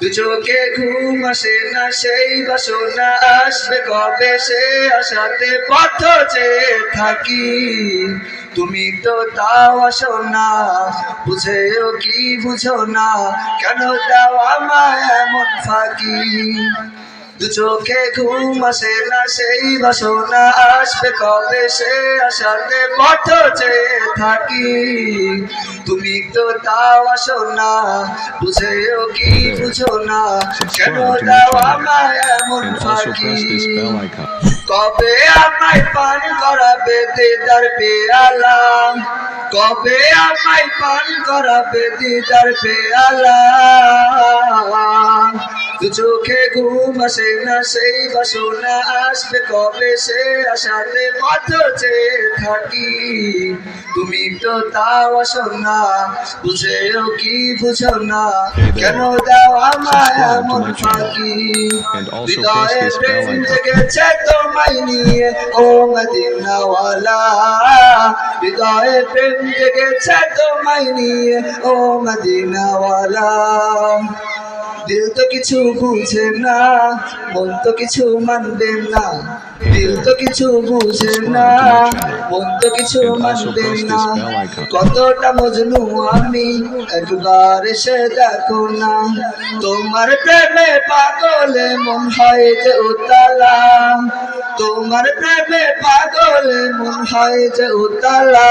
দু চোখে ঘুম আসে না, সেই বাসনা আসবে কবে? সে আসাতে পথ যে থাকি। তুমি তো তাও আসো না, বুঝেও কি বুঝো না, কেন তাও আমায় এমন ফাঁকি? দু চোখে ঘুম আসে না, সেই বাসনা আসবে কবে? সে আশাতে পথ চেয়ে থাকি। তুমি তো তাও আসো না, বুঝেও কি বুঝো না? কেন দাও আমায় এমন ফাঁকি. কবে আমায় পান করাবে দিদার পেয়ালা? কবে আমায় পান করাবে দিদার পেয়ালা? দু চোখে ঘুম আসে না সেই বাসনা আসবে কবে? সে আশাতে পথ থাকি। তুমি তো তাও আসো না বুঝেও কি বুঝো না? কেন দাও আমায় এমন ফাঁকি? হৃদয়ে প্রেম. জেগেছে তোমায় নিয়ে ও মদিনাওয়ালা। হৃদয়ে প্রেম জেগেছে তোমায় নিয়ে ও মদিনাওয়ালা। দিল তো কিছু বুঝে না, মন তো কিছু মানবে না। দিল তো কিছু বুঝে না, মন তো কিছু মানবে না. কতটা মজনু আমি, একবার এসে দেখো না। তোমার প্রেমে পাগলে মন হয় যে উতালা। তোমার প্রেমে পাগলে মন হয় যে উতালা।